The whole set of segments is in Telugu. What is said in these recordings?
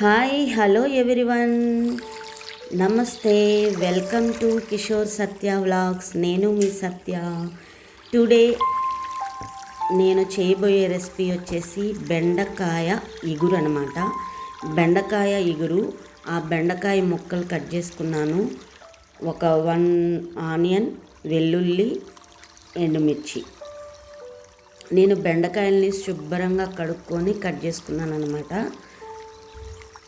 Hi hello everyone. నమస్తే welcome to Kishore Satya vlogs. నేను మీ సత్య. టుడే నేను చేయబోయే రెసిపీ వచ్చేసి బెండకాయ ఇగురు అనమాట బెండకాయ ఇగురు ఆ బెండకాయ ముక్కలు కట్ చేసుకున్నాను. ఒక వన్ ఆనియన్ వెల్లుల్లి ఎండుమిర్చి. నేను బెండకాయల్ని శుభ్రంగా కడుక్కొని కట్ చేసుకున్నాను అనమాట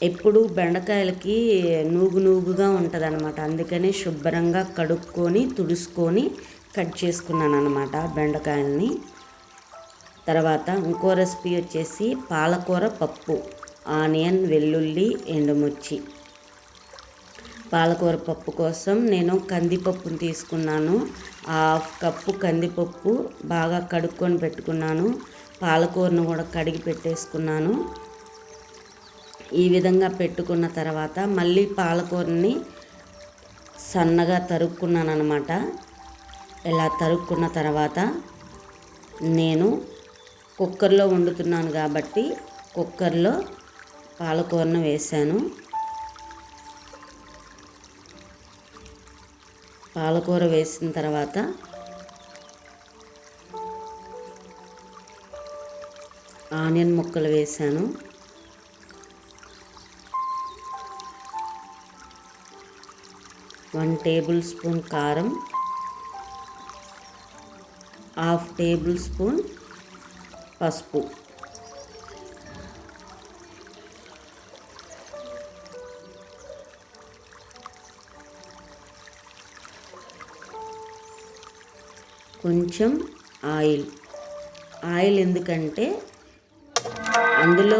ఎప్పుడు బెండకాయలకి నూగు నూగుగా ఉంటుంది అనమాట అందుకని శుభ్రంగా కడుక్కొని తుడుచుకొని కట్ చేసుకున్నాను అనమాట బెండకాయల్ని. తర్వాత ఇంకో రెసిపీ వచ్చేసి పాలకూర పప్పు ఆనియన్ వెల్లుల్లి ఎండుమిర్చి. పాలకూర పప్పు కోసం నేను కందిపప్పును తీసుకున్నాను. హాఫ్ కప్పు కందిపప్పు బాగా కడుక్కొని పెట్టుకున్నాను. పాలకూరను కూడా కడిగి పెట్టేసుకున్నాను. ఈ విధంగా పెట్టుకున్న తర్వాత మళ్ళీ పాలకూరని సన్నగా తరుక్కున్నాను అనమాట ఇలా తరుక్కున్న తర్వాత నేను కుక్కర్లో వండుతున్నాను కాబట్టి కుక్కర్లో పాలకూరను వేశాను పాలకూర వేసిన తర్వాత ఆనియన్ ముక్కలు వేశాను వన్ టేబుల్ స్పూన్ కారం హాఫ్ టేబుల్ స్పూన్ పసుపు. కొంచెం ఆయిల్. ఆయిల్ ఎందుకంటే అందులో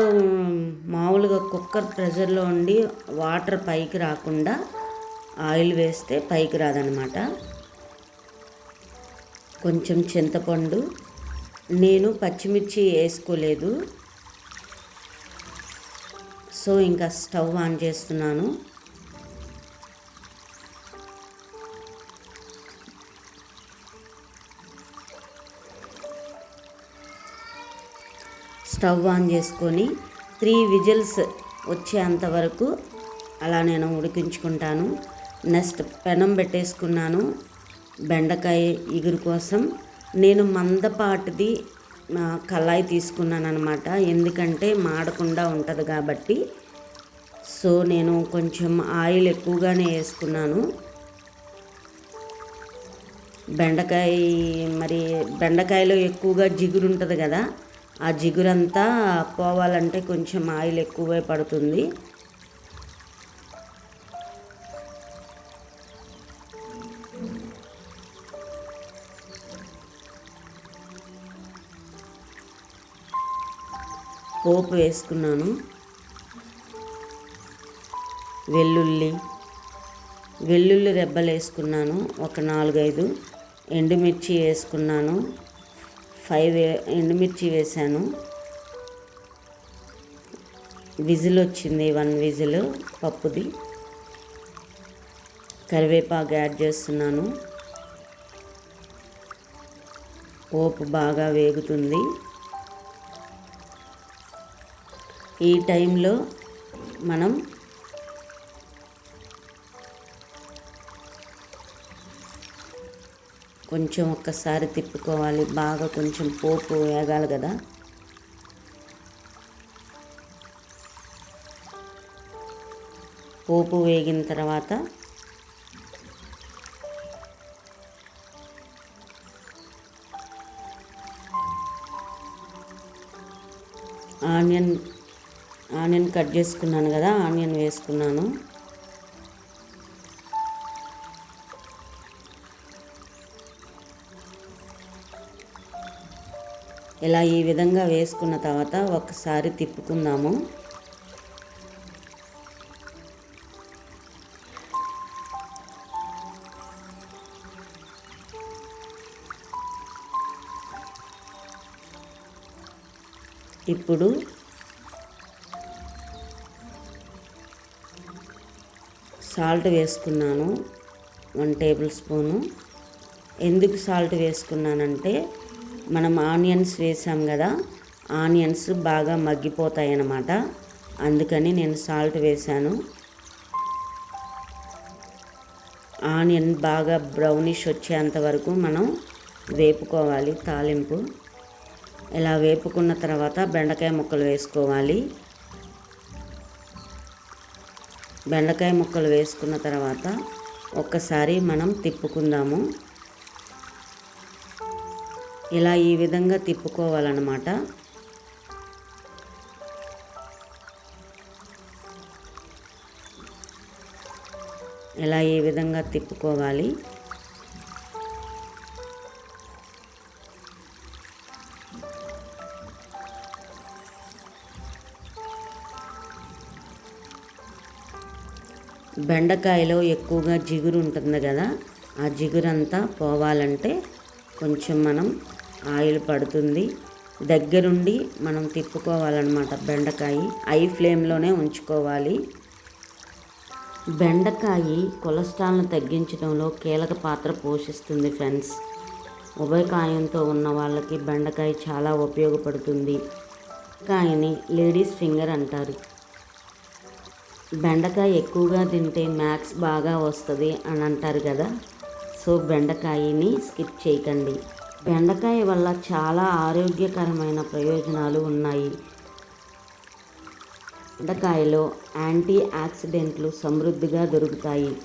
మామూలుగా కుక్కర్ ప్రెషర్లో ఉండి వాటర్ పైకి రాకుండా ఆయిల్ వేస్తే పైకి రాదనమాట. కొంచెం చింతపండు. నేను పచ్చిమిర్చి వేసుకోలేదు. సో ఇంకా స్టవ్ ఆన్ చేస్తున్నాను. స్టవ్ ఆన్ చేసుకొని త్రీ విజిల్స్ వచ్చేంత వరకు అలా నేను ఉడికించుకుంటాను. నెక్స్ట్ పెనం పెట్టేసుకున్నాను. బెండకాయ ఇగురు కోసం. నేను మందపాటిది కళాయి తీసుకున్నాను అనమాట ఎందుకంటే మాడకుండా ఉంటుంది కాబట్టి. సో నేను కొంచెం ఆయిల్ ఎక్కువగానే వేసుకున్నాను. బెండకాయ మరి బెండకాయలో ఎక్కువగా జిగురు ఉంటుంది కదా ఆ జిగురంతా పోవాలంటే కొంచెం ఆయిల్ ఎక్కువే పడుతుంది. పోపు వేసుకున్నాను. వెల్లుల్లి వెల్లుల్లి రెబ్బలు వేసుకున్నాను. ఒక నాలుగైదు ఎండుమిర్చి వేసుకున్నాను. ఫైవ్ ఎండుమిర్చి వేసాను. విజిల్ వచ్చింది వన్ విజిల్ పప్పుది. కరివేపాకు యాడ్ చేస్తున్నాను. పోపు బాగా వేగుతుంది. ఈ టైంలో మనం కొంచెం ఒక్కసారి తిప్పుకోవాలి. బాగా కొంచెం పోపు వేగాలి కదా. పోపు వేగిన తర్వాత ఆనియన్ ఆనియన్ కట్ చేసుకున్నాను కదా ఆనియన్ వేసుకున్నాను. ఇలా ఈ విధంగా వేసుకున్న తర్వాత ఒకసారి తిప్పుకుందాము. ఇప్పుడు సాల్ట్ వేసుకున్నాను. One tablespoon. ఎందుకు సాల్ట్ వేసుకున్నానంటే మనం ఆనియన్స్ వేసాం కదా ఆనియన్స్ బాగా మగ్గిపోతాయి అన్నమాట అందుకని నేను సాల్ట్ వేశాను ఆనియన్ బాగా బ్రౌనిష్ వచ్చేంత వరకు మనం వేపుకోవాలి తాలింపు. ఇలా వేపుకున్న తర్వాత బెండకాయ ముక్కలు వేసుకోవాలి. బెండకాయ ముక్కలు వేసుకున్న తర్వాత ఒక్కసారి మనం తిప్పుకుందాము. ఇలా ఈ విధంగా తిప్పుకోవాలన్నమాట. ఇలా ఈ విధంగా తిప్పుకోవాలి. బెండకాయలో ఎక్కువగా జిగురు ఉంటుంది కదా ఆ జిగురంతా పోవాలంటే కొంచెం మనం ఆయిల్ పడుతుంది. దగ్గరుండి మనం తిప్పుకోవాలన్నమాట బెండకాయ. ఐ ఫ్లేమ్లోనే ఉంచుకోవాలి. బెండకాయ కొలెస్ట్రాల్ను తగ్గించడంలో కీలక పాత్ర పోషిస్తుంది ఫ్రెండ్స్. ఉభయకాయంతో ఉన్న వాళ్ళకి బెండకాయ చాలా ఉపయోగపడుతుంది. కాయని లేడీస్ ఫింగర్ అంటారు. బెండకాయ ఎక్కువగా తింటే మ్యాథ్స్ బాగా వస్తుంది అని అంటారు కదా. సో బెండకాయని స్కిప్ చేయకండి. బెండకాయ వల్ల చాలా ఆరోగ్యకరమైన ప్రయోజనాలు ఉన్నాయి. బెండకాయలో యాంటీ ఆక్సిడెంట్లు సమృద్ధిగా దొరుకుతాయి.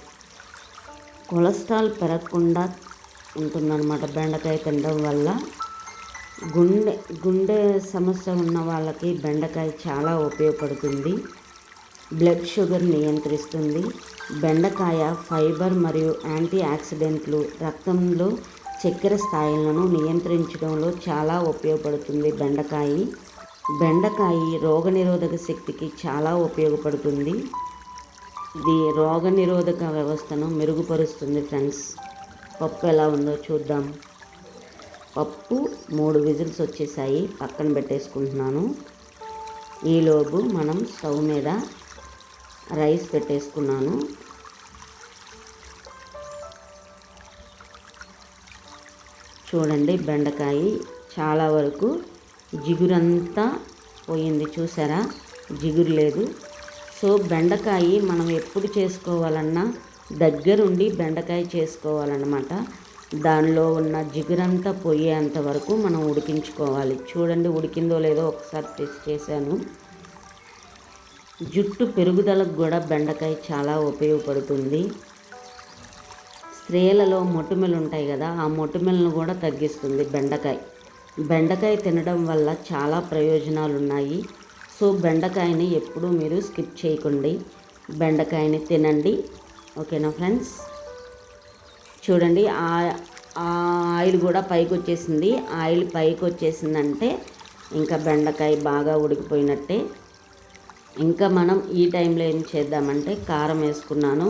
కొలెస్ట్రాల్ పెరగకుండా ఉంటుందన్నమాట బెండకాయ తినడం వల్ల. గుండె గుండె సమస్య ఉన్న వాళ్ళకి బెండకాయ చాలా ఉపయోగపడుతుంది. బ్లడ్ షుగర్ నియంత్రిస్తుంది. బెండకాయ ఫైబర్ మరియు యాంటీ ఆక్సిడెంట్లు రక్తంలో చక్కెర స్థాయిలను నియంత్రించడంలో చాలా ఉపయోగపడుతుంది బెండకాయ. బెండకాయ రోగనిరోధక శక్తికి చాలా ఉపయోగపడుతుంది. ఇది రోగనిరోధక వ్యవస్థను మెరుగుపరుస్తుంది ఫ్రెండ్స్. పప్పు ఎలా ఉందో చూద్దాం. పప్పు మూడు విజిల్స్ వచ్చేసాయి. పక్కన పెట్టేసుకుంటున్నాను. ఈలోపు మనం స్టవ్ మీద రైస్ పెట్టేసుకున్నాను. చూడండి బెండకాయ చాలా వరకు జిగురంతా పోయింది చూసారా? జిగురు లేదు. సో బెండకాయ మనం ఎప్పుడు చేసుకోవాలన్నా దగ్గరుండి బెండకాయ చేసుకోవాలన్నమాట. దానిలో ఉన్న జిగురంతా పోయేంత వరకు మనం ఉడికించుకోవాలి. చూడండి ఉడికిందో లేదో ఒకసారి టెస్ట్ చేశాను. జుట్టు పెరుగుదలకు కూడా బెండకాయ చాలా ఉపయోగపడుతుంది. స్త్రీలలో మొటిమలు ఉంటాయి కదా ఆ మొటిమలను కూడా తగ్గిస్తుంది బెండకాయ. బెండకాయ తినడం వల్ల చాలా ప్రయోజనాలు ఉన్నాయి సో బెండకాయని ఎప్పుడూ మీరు స్కిప్ చేయకండి. బెండకాయని తినండి. ఓకేనా ఫ్రెండ్స్? చూడండి ఆ ఆయిల్ కూడా పైకి వచ్చేసింది ఆయిల్ పైకి వచ్చేసిందంటే ఇంకా బెండకాయ బాగా ఉడికిపోయినట్టే. ఇంకా మనం ఈ టైంలో ఏం చేద్దామంటే కారం వేసుకున్నాను.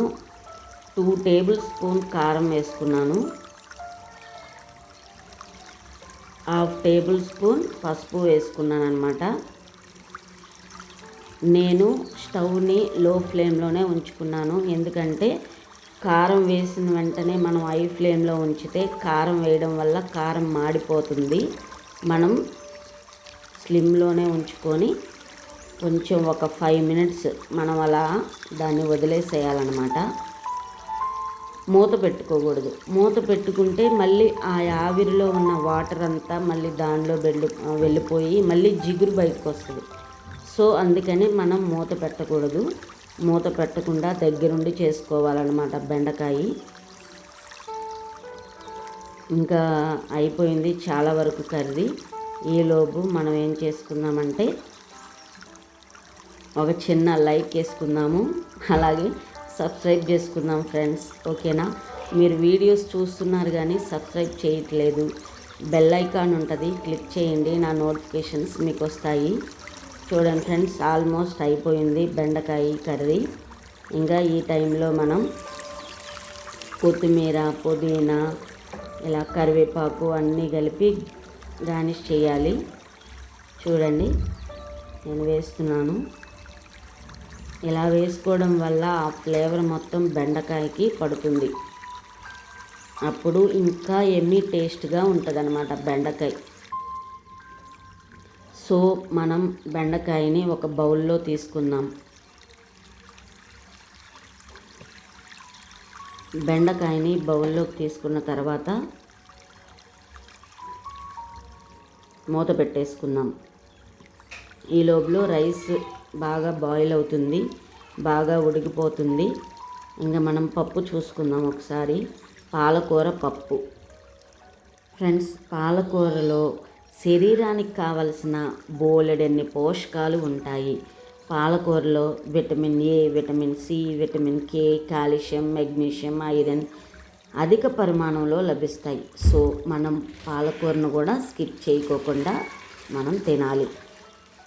టూ టేబుల్ స్పూన్ కారం వేసుకున్నాను. హాఫ్ టేబుల్ స్పూన్ పసుపు వేసుకున్నాను అనమాట నేను స్టవ్ని లో ఫ్లేమ్లోనే ఉంచుకున్నాను. ఎందుకంటే కారం వేసిన వెంటనే మనం హై ఫ్లేమ్లో ఉంచితే కారం వేయడం వల్ల కారం మాడిపోతుంది. మనం స్లిమ్లోనే ఉంచుకొని కొంచెం ఒక ఫైవ్ మినిట్స్ మనం అలా దాన్ని వదిలేసేయాలన్నమాట. మూత పెట్టుకోకూడదు. మూత పెట్టుకుంటే మళ్ళీ ఆ ఆవిరిలో ఉన్న వాటర్ అంతా మళ్ళీ దానిలో వెళ్ళి వెళ్ళిపోయి మళ్ళీ జిగురు బయటకు వస్తుంది సో అందుకని మనం మూత పెట్టకూడదు. మూత పెట్టకుండా దగ్గరుండి చేసుకోవాలన్నమాట బెండకాయ. ఇంకా అయిపోయింది చాలా వరకు కర్రీ. ఈలోపు మనం ఏం చేసుకుందామంటే ఒక చిన్న లైక్ వేసుకుందాము. అలాగే సబ్స్క్రైబ్ చేసుకుందాం ఫ్రెండ్స్ ఓకేనా? మీరు వీడియోస్ చూస్తున్నారు కానీ సబ్స్క్రైబ్ చేయట్లేదు. బెల్ ఐకాన్ ఉంటుంది క్లిక్ చేయండి నా నోటిఫికేషన్స్ మీకు వస్తాయి. చూడండి ఫ్రెండ్స్ ఆల్మోస్ట్ అయిపోయింది బెండకాయ కర్రీ. ఇంకా ఈ టైంలో మనం కొత్తిమీర పుదీనా ఇలా కరివేపాకు అన్నీ కలిపి గార్నిష్ చేయాలి. చూడండి నేను వేస్తున్నాను. ఇలా వేసుకోవడం వల్ల ఆ ఫ్లేవర్ మొత్తం బెండకాయకి పడుతుంది. అప్పుడు ఇంకా ఎమ్మీ టేస్ట్గా ఉంటుంది అనమాట బెండకాయ. సో మనం బెండకాయని ఒక బౌల్లో తీసుకుందాం. బెండకాయని బౌల్లోకి తీసుకున్న తర్వాత మూత పెట్టేసుకుందాం. ఈ లోపల రైస్ బాగా బాయిల్ అవుతుంది బాగా ఉడికిపోతుంది. ఇంకా మనం పప్పు చూసుకుందాం ఒకసారి. పాలకూర పప్పు. ఫ్రెండ్స్ పాలకూరలో శరీరానికి కావలసిన బోలెడన్ని పోషకాలు ఉంటాయి. పాలకూరలో vitamin A vitamin C vitamin K calcium magnesium iron అధిక పరిమాణంలో లభిస్తాయి. సో మనం పాలకూరను కూడా స్కిప్ చేయకోకుండా మనం తినాలి.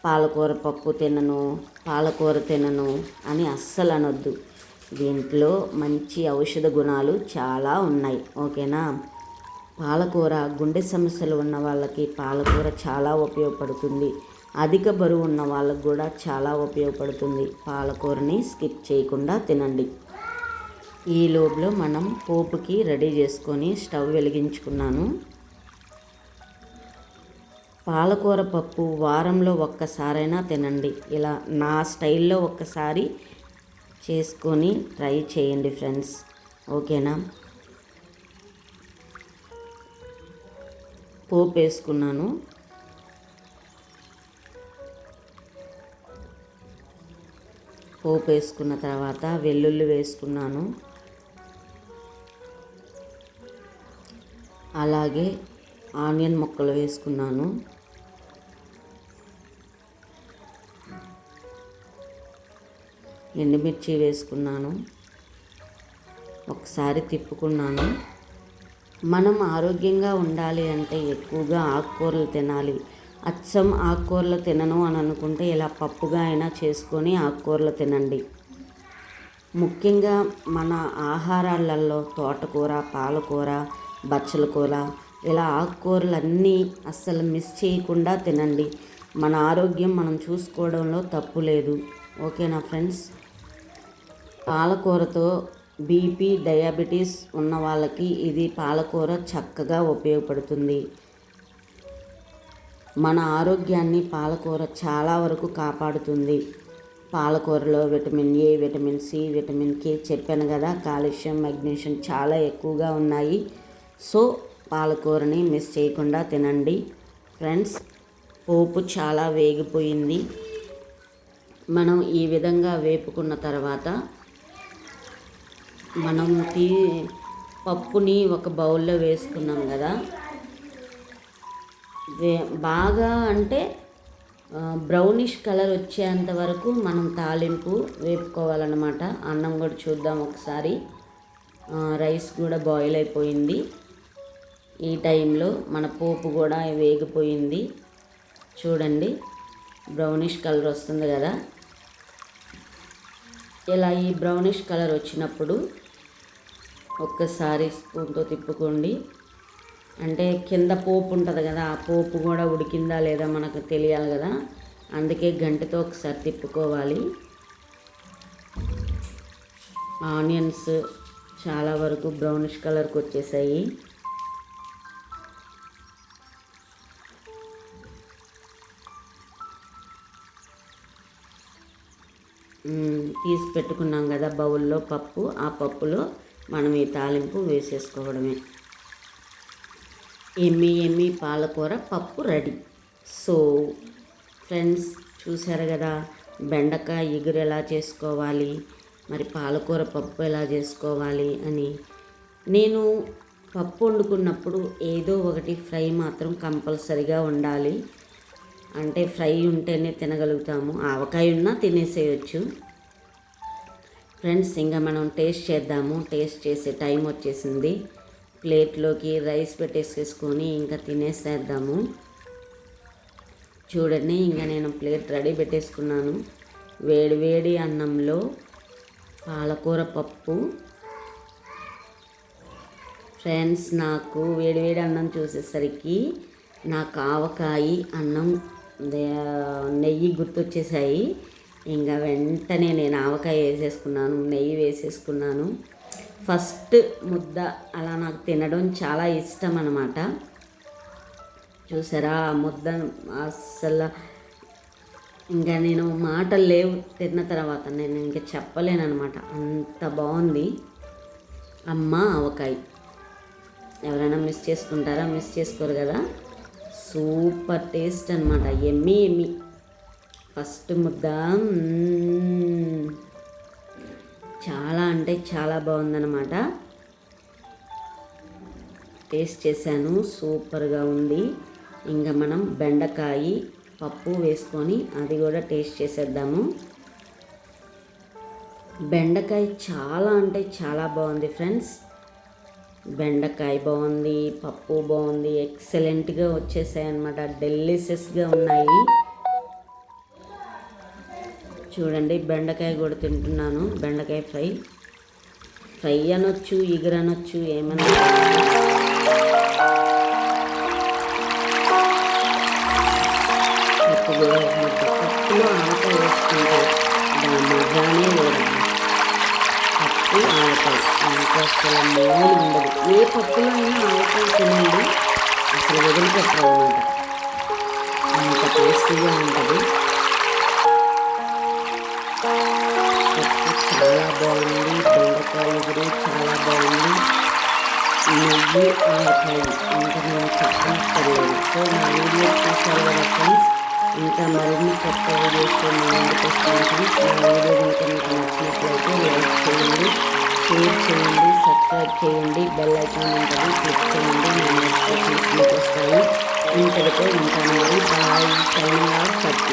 పాలకూర పప్పు తినను పాలకూర తినను అని అస్సలు అనొద్దు దీంట్లో మంచి ఔషధ గుణాలు చాలా ఉన్నాయి. ఓకేనా? పాలకూర గుండె సమస్యలు ఉన్న వాళ్ళకి పాలకూర చాలా ఉపయోగపడుతుంది. అధిక బరువు ఉన్న వాళ్ళకు కూడా చాలా ఉపయోగపడుతుంది. పాలకూరని స్కిప్ చేయకుండా తినండి. ఈ లోపల మనం పోపుకి రెడీ చేసుకొని స్టవ్ వెలిగించుకున్నాను. పాలకూర పప్పు వారంలో ఒక్కసారైనా తినండి. ఇలా నా స్టైల్లో ఒక్కసారి చేసుకొని ట్రై చేయండి ఫ్రెండ్స్. ఓకేనా? పోపు వేసుకున్నాను. పోపు వేసుకున్న తర్వాత వెల్లుల్లి వేసుకున్నాను. అలాగే ఆనియన్ ముక్కలు వేసుకున్నాను. ఎండుమిర్చి వేసుకున్నాను. ఒకసారి తిప్పుకున్నాను. మనం ఆరోగ్యంగా ఉండాలి అంటే ఎక్కువగా ఆకుకూరలు తినాలి. అచ్చం ఆకుకూరలు తినను అని అనుకుంటే ఇలా పప్పుగా అయినా చేసుకొని ఆకుకూరలు తినండి. ముఖ్యంగా మన ఆహారాలలో తోటకూర పాలకూర బచ్చల కూర ఇలా ఆకుకూరలన్నీ అస్సలు మిస్ చేయకుండా తినండి. మన ఆరోగ్యం మనం చూసుకోవడంలో తప్పు లేదు. ఓకేనా ఫ్రెండ్స్? పాలకూరతో బీపీ డయాబెటీస్ ఉన్న వాళ్ళకి ఇది పాలకూర చక్కగా ఉపయోగపడుతుంది. మన ఆరోగ్యాన్ని పాలకూర చాలా వరకు కాపాడుతుంది. పాలకూరలో vitamin A vitamin C vitamin K చెప్పాను కదా. కాల్షియం మెగ్నీషియం చాలా ఎక్కువగా ఉన్నాయి. సో పాలకూరని మిస్ చేయకుండా తినండి. ఫ్రెండ్స్ పోపు చాలా వేగిపోయింది. మనం ఈ విధంగా వేపుకున్న తర్వాత మనం తీ పప్పుని ఒక బౌల్లో వేసుకున్నాం కదా. బాగా అంటే బ్రౌనిష్ కలర్ వచ్చేంత వరకు మనం తాలింపు వేపుకోవాలన్నమాట. అన్నం కూడా చూద్దాం ఒకసారి. రైస్ కూడా బాయిల్ అయిపోయింది. ఈ టైంలో మన పోపు కూడా వేగిపోయింది. చూడండి బ్రౌనిష్ కలర్ వస్తుంది కదా. ఇలా ఈ బ్రౌనిష్ కలర్ వచ్చినప్పుడు ఒక్కసారి స్పూన్తో తిప్పుకోండి. అంటే కింద పోపు ఉంటుంది కదా ఆ పోపు కూడా ఉడికిందా లేదా మనకు తెలియాలి కదా. అందుకే గంటతో ఒకసారి తిప్పుకోవాలి. ఆనియన్స్ చాలా వరకు బ్రౌనిష్ కలర్కి వచ్చేసాయి. తీసి పెట్టుకున్నాం కదా బౌల్లో పప్పు. ఆ పప్పులో మనం ఈ తాలింపు వేసేసుకోవడమే. ఎమ్మి ఎమ్మి పాలకూర పప్పు రెడీ. సో ఫ్రెండ్స్ చూసారు కదా బెండకాయ ఎగురు ఎలా చేసుకోవాలి మరి పాలకూర పప్పు ఎలా చేసుకోవాలి అని. నేను పప్పు వండుకున్నప్పుడు ఏదో ఒకటి ఫ్రై మాత్రం కంపల్సరిగా ఉండాలి. అంటే ఫ్రై ఉంటేనే తినగలుగుతాము. ఆవకాయ ఉన్నా తినేసేయచ్చు. ఫ్రెండ్స్ ఇంకా మనం టేస్ట్ చేద్దాము. టేస్ట్ చేసే టైం వచ్చేసింది. ప్లేట్లోకి రైస్ పెట్టేసేసుకొని ఇంకా తినేసేద్దాము. చూడండి ఇంకా నేను ప్లేట్ రెడీ పెట్టేసుకున్నాను. వేడివేడి అన్నంలో పాలకూర పప్పు. ఫ్రెండ్స్ నాకు వేడివేడి అన్నం చూసేసరికి నాకు ఆవకాయ అన్నం నెయ్యి గుర్తొచ్చేసాయి. ఇంకా వెంటనే నేను ఆవకాయ వేసేసుకున్నాను నెయ్యి వేసేసుకున్నాను. ఫస్ట్ ముద్ద అలా నాకు తినడం చాలా ఇష్టం అనమాట చూసారా ఆ ముద్ద అస్సలు ఇంకా నేను మాటలు లేవు తిన్న తర్వాత నేను ఇంకా చెప్పలేనమాట అంత బాగుంది. అమ్మ ఆవకాయ. ఎవరైనా మిస్ చేసుకుంటారా? మిస్ చేసుకోరు కదా? సూపర్ టేస్ట్ అనమాట ఎమ్మి ఎమ్మి. ఫస్ట్ ముద్ద చాలా అంటే చాలా బాగుందన్నమాట. టేస్ట్ చేశాను సూపర్గా ఉంది. ఇంకా మనం బెండకాయ పప్పు వేసుకొని అది కూడా టేస్ట్ చేసేద్దాము. బెండకాయ చాలా అంటే చాలా బాగుంది ఫ్రెండ్స్. బెండకాయ బాగుంది పప్పు బాగుంది ఎక్సలెంట్గా వచ్చేసాయి అనమాట డెలిషియస్గా ఉన్నాయి. చూడండి బెండకాయ కూడా తింటున్నాను. బెండకాయ ఫ్రై. ఫ్రై అనొచ్చు ఎగురనొచ్చు ఏమన్నా పప్పు కూడా పప్పులో ఆట వేసుకుంటే. దాని మజానే లేదు అసలు మూలు ఉండదు ఏ పప్పులో అయినా ఆవకాయ తినండి. అసలు వదిలిపెట్టరు అనమాట అంత టేస్టీగా ఉంటుంది. చాలా బాగుంది. బెండకాయ ఎదురు చాలా బాగుంది. నెయ్యి ఆవకాయ ఇంకా నేను చెప్పలేదు సో నా వీడియో చూసారు కదా ఫ్రెండ్స్ ఇంకా మరిన్ని కొత్త వీడియోస్తో మీ ముందుకు వస్తాను ఫ్రెండ్స్. నా వీడియో ఇంకా మీకు నచ్చినట్లయితే లైక్ చేయండి. షేర్ చేయండి సబ్స్క్రైబ్ చేయండి బెల్ ఐకాన్ ఉంటుంది క్లిక్ చేయండి నా నెక్స్ట్ మీకు వస్తాయి. ఇంతటితో ఉంటాను మరి. Bye sign off Satyam.